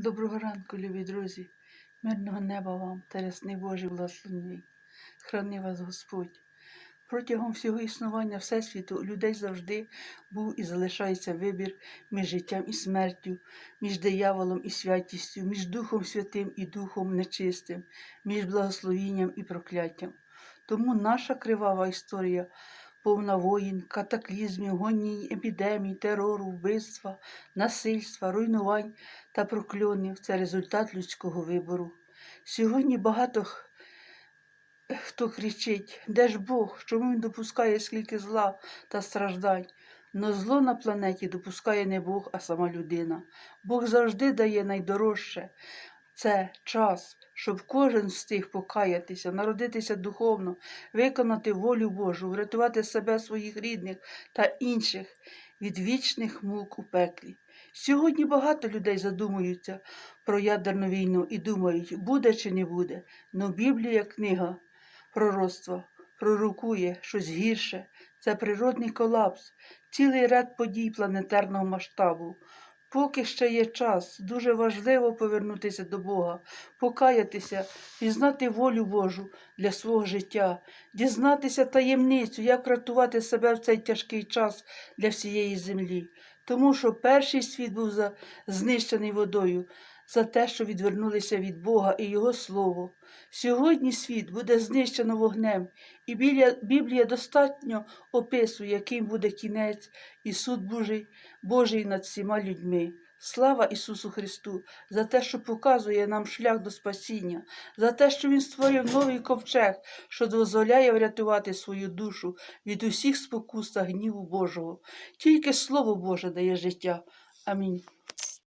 Доброго ранку, любі друзі, мирного неба вам та рясний Божий благословений. Храни вас Господь. Протягом всього існування Всесвіту у людей завжди був і залишається вибір між життям і смертю, між дияволом і святістю, між Духом Святим і Духом Нечистим, між благословінням і прокляттям. Тому наша кривава історія повна воїн, катаклізмів, гонінь, епідемій, терору, вбивства, насильства, руйнувань та прокльонів це результат людського вибору. Сьогодні багато хто кричить, де ж Бог, чому він допускає скільки зла та страждань? Но зло на планеті допускає не Бог, а сама людина. Бог завжди дає найдорожче. Це час, щоб кожен встиг покаятися, народитися духовно, виконати волю Божу, врятувати себе, своїх рідних та інших від вічних мук у пеклі. Сьогодні багато людей задумуються про ядерну війну і думають, буде чи не буде. Но Біблія, книга пророцтва, пророкує щось гірше. Це природний колапс, цілий ряд подій планетарного масштабу. Поки ще є час, дуже важливо повернутися до Бога, покаятися, пізнати волю Божу для свого життя, дізнатися таємницю, як врятувати себе в цей тяжкий час для всієї землі. Тому що перший світ був знищений водою за те, що відвернулися від Бога і Його Слово. Сьогодні світ буде знищено вогнем, і Біблія, достатньо описує, яким буде кінець і суд Божий, Божий над всіма людьми. Слава Ісусу Христу за те, що показує нам шлях до спасіння, за те, що Він створив новий ковчег, що дозволяє врятувати свою душу від усіх спокус та гніву Божого. Тільки Слово Боже дає життя. Амінь.